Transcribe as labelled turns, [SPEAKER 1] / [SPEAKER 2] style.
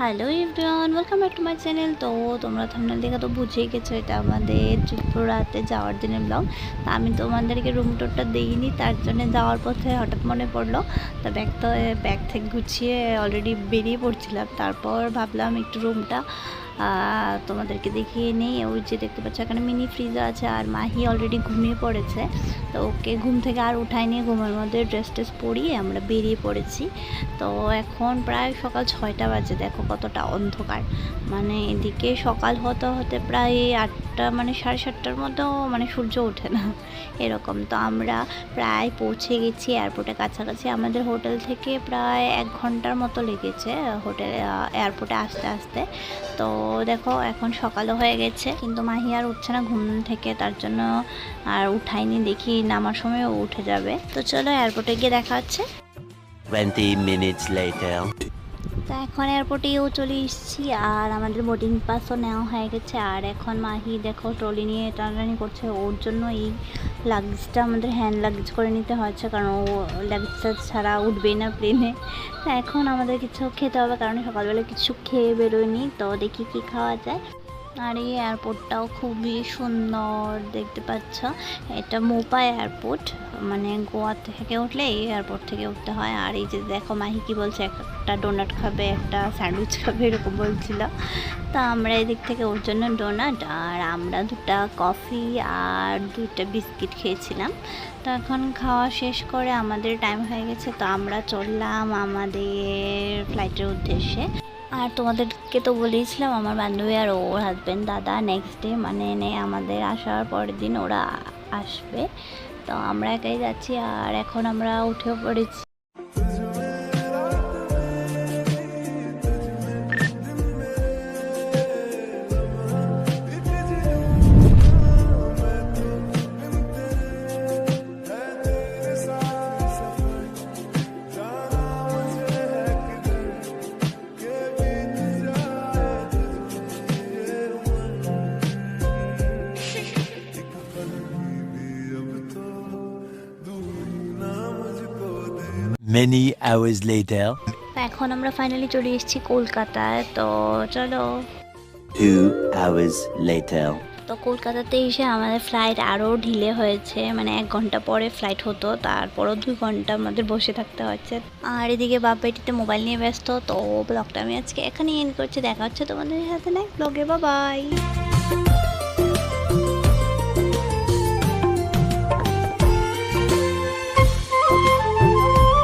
[SPEAKER 1] Hello everyone welcome back to my channel তো তোমরা thumbnail দেখে তো বুঝেই গেছো, এটা আমাদের ত্রিপুরাতে যাওয়ার দিনের ব্লগ তা আমি তোমাদেরকে রুম টোরটা দিইনি, তার জন্য যাওয়ার পথে হঠাৎ মনে পড়ল। তা ব্যাগ তো ব্যাগ থেকে গুছিয়ে অলরেডি বেরিয়ে পড়ছিলাম, তারপর ভাবলাম একটু রুমটা তোমাদেরকে দেখিয়ে নেই। ওই যে দেখতে পাচ্ছ, এখানে মিনি ফ্রিজ আছে আর মাহি অলরেডি ঘুমিয়ে পড়েছে। তো ওকে ঘুম থেকে আর উঠাই নিয়ে ঘুমের মধ্যে ড্রেস ট্রেস পরিয়ে আমরা বেরিয়ে পড়েছি। তো এখন প্রায় সকাল ছয়টা বাজে, দেখো কতটা অন্ধকার। মানে এদিকে সকাল হতে হতে প্রায় আটটা মানে সাড়ে সাতটার মধ্যেও মানে সূর্য ওঠে না। এরকম। তো আমরা প্রায় পৌঁছে গেছি এয়ারপোর্টের কাছাকাছি। আমাদের হোটেল থেকে প্রায় এক ঘণ্টার মতো লেগেছে হোটেল এয়ারপোর্টে আসতে আসতে। তো দেখো, এখন সকালও হয়ে গেছে। কিন্তু মাহি আর উঠছে না ঘুম থেকে, তার জন্য আর উঠাইনি দেখি নামার সময় উঠে যাবে। তো চলো এয়ারপোর্টে গিয়ে দেখা হচ্ছে।
[SPEAKER 2] 20 minutes later.
[SPEAKER 1] তো এখন এয়ারপোর্টেও চলে এসেছি আর আমাদের বোর্ডিং পাসও নেওয়া হয়ে গেছে। আর এখন মাহি দেখো ট্রলি নিয়ে টানাটানি করছে। ওর জন্য এই লাগেজটা আমাদের হ্যান্ড লাগেজ করে নিতে হয়েছে কারণ ও লাগেজটা ছাড়া উঠবেই না প্লেনে তো এখন আমাদের কিছু খেতে হবে কারণ সকালবেলা কিছু খেয়ে বেরোয়নি। তো দেখি কি খাওয়া যায়। আর এই এয়ারপোর্টটাও খুবই সুন্দর, দেখতে পাচ্ছ? এটা মোপা এয়ারপোর্ট মানে গোয়া থেকে উঠলে এই এয়ারপোর্ট থেকে উঠতে হয়। আর এই যে দেখো, মাহি কি বলছে, একটা ডোনাট খাবে, একটা স্যান্ডউইচ খাবে, এরকম বলছিল। তা আমরা এদিক থেকে ওর জন্য ডোনাট আর আমরা দুটা কফি আর দুইটা বিস্কিট খেয়েছিলাম। তো এখন খাওয়া শেষ করে আমাদের টাইম হয়ে গেছে। তো আমরা চললাম আমাদের ফ্লাইটের উদ্দেশ্যে। আর তোমাদেরকে তো বলেছিলাম আমার বান্ধবী আর ওর হাজব্যান্ড দাদা নেক্সট ডে মানে নে আমাদের আসার পরের দিন ওরা আসবে। তো আমরা একাই যাচ্ছি আর এখন আমরা উঠেও পড়েছি।
[SPEAKER 2] Many hours later.
[SPEAKER 1] এখন আমরা ফাইনালি চলে এসেছি কলকাতায় তো চলো
[SPEAKER 2] Two hours later.
[SPEAKER 1] তো কলকাতাতে এসে আমাদের ফ্লাইট আরও ঢিলে হয়েছে মানে এক ঘণ্টা পরে ফ্লাইট হতো তারপরও দুই ঘণ্টা আমাদের বসে থাকতে হচ্ছে আর এদিকে বাপ বেটিতে মোবাইল নিয়ে ব্যস্ত তো ব্লগটা আমি আজকে এখানে এন্ড করছি দেখা হচ্ছে তোমাদের সাথে নেক্সট ব্লগে বা বাই